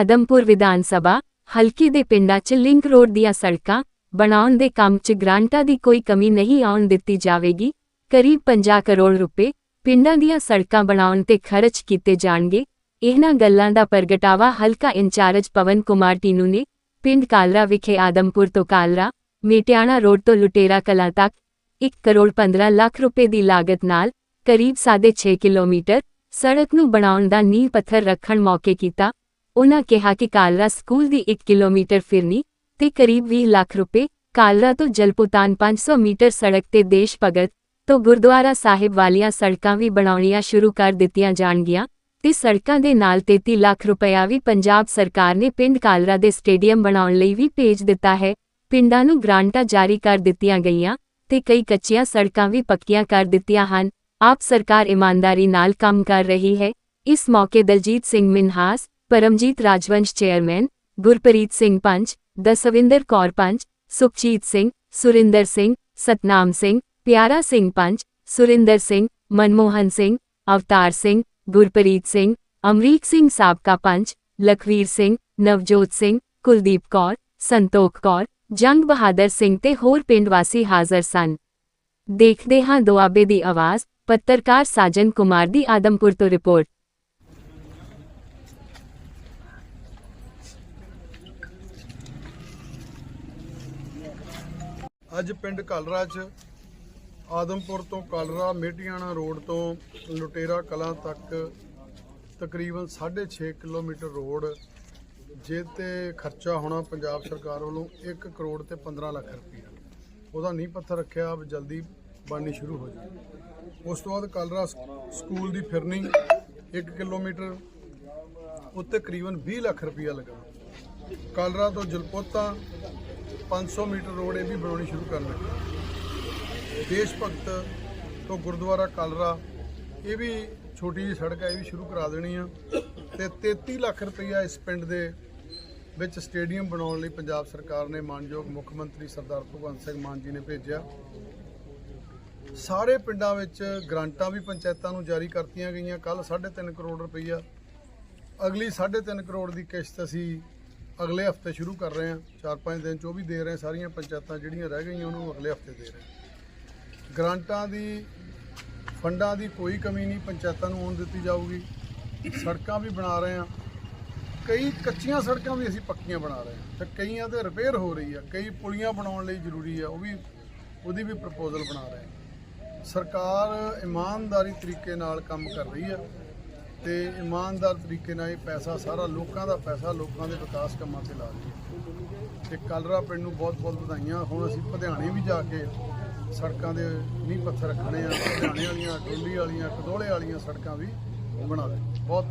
ਆਦਮਪੁਰ ਵਿਧਾਨ ਸਭਾ, ਹਲਕੇ ਦੇ ਪਿੰਡਾਂ 'ਚ ਲਿੰਕ ਰੋਡ ਦੀਆਂ ਸੜਕਾਂ ਬਣਾਉਣ ਦੇ ਕੰਮ 'ਚ ਗ੍ਰਾਂਟਾਂ ਦੀ ਕੋਈ ਕਮੀ ਨਹੀਂ ਆਉਣ ਦਿੱਤੀ ਜਾਵੇਗੀ। ਕਰੀਬ 50 ਕਰੋੜ ਰੁਪਏ ਪਿੰਡਾਂ ਦੀਆਂ ਸੜਕਾਂ ਬਣਾਉਣ ਤੇ ਖਰਚ ਕੀਤੇ ਜਾਣਗੇ। ਇਹਨਾਂ ਗੱਲਾਂ ਦਾ ਪ੍ਰਗਟਾਵਾ ਹਲਕਾ ਇੰਚਾਰਜ ਪਵਨ ਕੁਮਾਰ ਟੀਨੂ ਨੇ ਪਿੰਡ ਕਾਲਰਾ ਵਿਖੇ ਆਦਮਪੁਰ ਤੋਂ ਕਾਲਰਾ, ਮੇਟਿਆਣਾ ਰੋਡ ਤੋਂ ਲੁਟੇਰਾ ਕਲਾਂ ਤੱਕ 1 ਕਰੋੜ 15 ਲੱਖ ਰੁਪਏ ਦੀ ਲਾਗਤ ਨਾਲ ਕਰੀਬ 6.5 ਕਿਲੋਮੀਟਰ ਸੜਕ ਨੂੰ ਬਣਾਉਣ ਦਾ ਨੀਂਹ ਪੱਥਰ ਰੱਖਣ ਮੌਕੇ ਕੀਤਾ। ਉਨ੍ਹਾਂ ਕਿਹਾ ਕਿ ਕਾਲਰਾ ਸਕੂਲ ਦੀ 1 ਕਿਲੋਮੀਟਰ ਫਿਰਨੀ ਤੇ ਕਰੀਬ 20 ਲੱਖ ਰੁਪਏ ਕਾਲਰਾ ਤੋਂ ਜਲਪੁਤਾਨ 500 ਮੀਟਰ ਸੜਕ ਤੇ ਦੇਸ਼ ਭਗਤ ਤੋਂ ਗੁਰਦੁਆਰਾ ਸਾਹਿਬ ਵਾਲੀਆਂ ਸੜਕਾਂ ਵੀ ਬਣਾਉਣੀਆਂ ਸ਼ੁਰੂ ਕਰ ਦਿੱਤੀਆਂ ਜਾਣਗੀਆਂ ਤੇ ਸੜਕਾਂ ਦੇ ਨਾਲ 33 ਲੱਖ ਰੁਪਇਆ ਵੀ ਪੰਜਾਬ ਸਰਕਾਰ ਨੇ ਪਿੰਡ ਕਾਲਰਾ ਦੇ ਸਟੇਡੀਅਮ ਬਣਾਉਣ ਲਈ ਵੀ ਭੇਜ ਦਿੱਤਾ ਹੈ। ਪਿੰਡਾਂ ਨੂੰ ਗ੍ਰਾਂਟਾਂ ਜਾਰੀ ਕਰ ਦਿੱਤੀਆਂ ਗਈਆਂ ਤੇ ਕਈ ਕੱਚੀਆਂ ਸੜਕਾਂ ਵੀ ਪੱਕੀਆਂ ਕਰ ਦਿੱਤੀਆਂ ਹਨ। ਆਪ ਸਰਕਾਰ ਇਮਾਨਦਾਰੀ ਨਾਲ ਕੰਮ ਕਰ ਰਹੀ ਹੈ। ਇਸ ਮੌਕੇ ਦਲਜੀਤ ਸਿੰਘ ਮਿਨਹਾਸ ਪਰਮਜੀਤ ਰਾਜਵੰਸ਼ ਚੇਅਰਮੈਨ ਗੁਰਪ੍ਰੀਤ ਸਿੰਘ ਪੰਚ ਦਸਵਿੰਦਰ ਕੌਰ ਪੰਚ ਸੁਖਜੀਤ ਸਿੰਘ ਸੁਰਿੰਦਰ ਸਿੰਘ ਸਤਨਾਮ ਸਿੰਘ ਪਿਆਰਾ ਸਿੰਘ ਪੰਚ ਸੁਰਿੰਦਰ ਸਿੰਘ ਮਨਮੋਹਨ ਸਿੰਘ ਅਵਤਾਰ ਸਿੰਘ ਗੁਰਪ੍ਰੀਤ ਸਿੰਘ ਅਮਰੀਕ ਸਿੰਘ ਸਾਬਕਾ ਪੰਚ ਲਖਵੀਰ ਸਿੰਘ ਨਵਜੋਤ ਸਿੰਘ ਕੁਲਦੀਪ ਕੌਰ ਸੰਤੋਖ ਕੌਰ ਜੰਗ ਬਹਾਦਰ ਸਿੰਘ ਤੇ ਹੋਰ ਪਿੰਡ ਵਾਸੀ ਹਾਜ਼ਰ ਸਨ ਦੇਖਦੇ ਹਾਂ ਦੁਆਬੇ ਦੀ ਆਵਾਜ਼ ਪੱਤਰਕਾਰ ਸਾਜਨ ਕੁਮਾਰ ਦੀ ਆਦਮਪੁਰ ਤੋਂ ਰਿਪੋਰਟ ਅੱਜ ਪਿੰਡ ਕਲਰਾ 'ਚ ਆਦਮਪੁਰ ਤੋਂ ਕਲਰਾ ਮੇਟੀਆਣਾ ਰੋਡ ਤੋਂ ਲੁਟੇਰਾ ਕਲਾਂ ਤੱਕ ਤਕਰੀਬਨ 6.5 ਕਿਲੋਮੀਟਰ ਰੋਡ ਜੇ ਤੇ ਖਰਚਾ ਹੋਣਾ ਪੰਜਾਬ ਸਰਕਾਰ ਵੱਲੋਂ 1 ਕਰੋੜ ਤੇ 15 ਲੱਖ ਰੁਪਈਆ। ਉਹਦਾ ਨੀਂਹ ਪੱਥਰ ਰੱਖਿਆ ਅਬ ਜਲਦੀ ਬਣਨੀ ਸ਼ੁਰੂ ਹੋ ਜਾਏ। ਉਸ ਤੋਂ ਬਾਅਦ ਕਲਰਾ ਸਕੂਲ ਦੀ ਫਿਰਨੀ 1 ਕਿਲੋਮੀਟਰ, ਉੱਤੇ ਤਕਰੀਬਨ 20 ਲੱਖ ਰੁਪਈਆ ਲੱਗਾ। ਕਲਰਾ ਤੋਂ ਜਲਪੋਤਾ 500 ਮੀਟਰ ਰੋਡ ਇਹ ਵੀ ਬਣਾਉਣੀ ਸ਼ੁਰੂ ਕਰਨ ਲੱਗੇ ਦੇਸ਼ ਭਗਤ ਤੋਂ ਗੁਰਦੁਆਰਾ ਕਲਰਾ, ਇਹ ਵੀ ਛੋਟੀ ਜਿਹੀ ਸੜਕ ਹੈ, ਇਹ ਵੀ ਸ਼ੁਰੂ ਕਰਾ ਦੇਣੀ ਆ। ਤੇ 33 ਲੱਖ ਰੁਪਈਆ ਇਸ ਪਿੰਡ ਦੇ ਵਿੱਚ ਸਟੇਡੀਅਮ ਬਣਾਉਣ ਲਈ ਪੰਜਾਬ ਸਰਕਾਰ ਨੇ ਮਾਨਯੋਗ ਮੁੱਖ ਮੰਤਰੀ ਸਰਦਾਰ ਭਗਵੰਤ ਸਿੰਘ ਮਾਨ ਜੀ ਨੇ ਭੇਜਿਆ। ਸਾਰੇ ਪਿੰਡਾਂ ਵਿੱਚ ਗ੍ਰਾਂਟਾਂ ਵੀ ਪੰਚਾਇਤਾਂ ਨੂੰ ਜਾਰੀ ਕਰਤੀਆਂ ਗਈਆਂ। ਕੱਲ 3.5 ਕਰੋੜ ਰੁਪਈਆ, ਅਗਲੀ 3.5 ਕਰੋੜ ਦੀ ਕਿਸ਼ਤ ਅਸੀਂ ਅਗਲੇ ਹਫ਼ਤੇ ਸ਼ੁਰੂ ਕਰ ਰਹੇ ਹਾਂ। 4-5 ਦਿਨ ਚ ਉਹ ਵੀ ਦੇ ਰਹੇ ਸਾਰੀਆਂ ਪੰਚਾਇਤਾਂ ਜਿਹੜੀਆਂ ਰਹਿ ਗਈਆਂ, ਉਹਨਾਂ ਨੂੰ ਅਗਲੇ ਹਫ਼ਤੇ ਦੇ ਰਹੇ ਹਾਂ। ਗ੍ਰਾਂਟਾਂ ਦੀ, ਫੰਡਾਂ ਦੀ ਕੋਈ ਕਮੀ ਨਹੀਂ ਪੰਚਾਇਤਾਂ ਨੂੰ ਆਉਣ ਦਿੱਤੀ ਜਾਊਗੀ। ਸੜਕਾਂ ਵੀ ਬਣਾ ਰਹੇ ਹਾਂ। ਕਈ ਕੱਚੀਆਂ ਸੜਕਾਂ ਵੀ ਅਸੀਂ ਪੱਕੀਆਂ ਬਣਾ ਰਹੇ ਹਾਂ। ਤੇ ਕਈਆਂ ਤੇ ਰਿਪੇਅਰ ਹੋ ਰਹੀ ਆ। ਕਈ ਪੁਲੀਆਂ ਬਣਾਉਣ ਲਈ ਜ਼ਰੂਰੀ ਆ। ਉਹ ਵੀ, ਉਹਦੀ ਵੀ ਪ੍ਰਪੋਜ਼ਲ ਬਣਾ ਰਹੇ ਹਾਂ। ਸਰਕਾਰ ਇਮਾਨਦਾਰੀ ਤਰੀਕੇ ਨਾਲ ਕੰਮ ਕਰ ਰਹੀ ਆ। ਤੇ ਇਮਾਨਦਾਰ ਤਰੀਕੇ ਨਾਲ ਇਹ ਪੈਸਾ ਸਾਰਾ ਲੋਕਾਂ ਦਾ ਪੈਸਾ ਲੋਕਾਂ ਦੇ ਵਿਕਾਸ ਕੰਮਾਂ ਤੇ ਲਾ ਰਹੀ ਹੈ। ਤੇ ਕਲਰਾ ਪਿੰਡ ਨੂੰ ਬਹੁਤ ਬਹੁਤ ਵਧਾਈਆਂ। ਹੁਣ ਅਸੀਂ ਪਧਿਆਣੇ ਵੀ ਜਾ ਕੇ ਸੜਕਾਂ ਦੇ ਨੀਂਹ ਪੱਥਰ ਰੱਖਣੇ ਆ। ਪਧਿਆਣੇ ਵਾਲੀਆਂ, ਡੋਲੀ ਵਾਲੀਆਂ, ਕਦੋਲੇ ਵਾਲੀਆਂ ਸੜਕਾਂ ਵੀ ਬਣਾ ਦੇ ਬਹੁਤ ਬਹੁਤ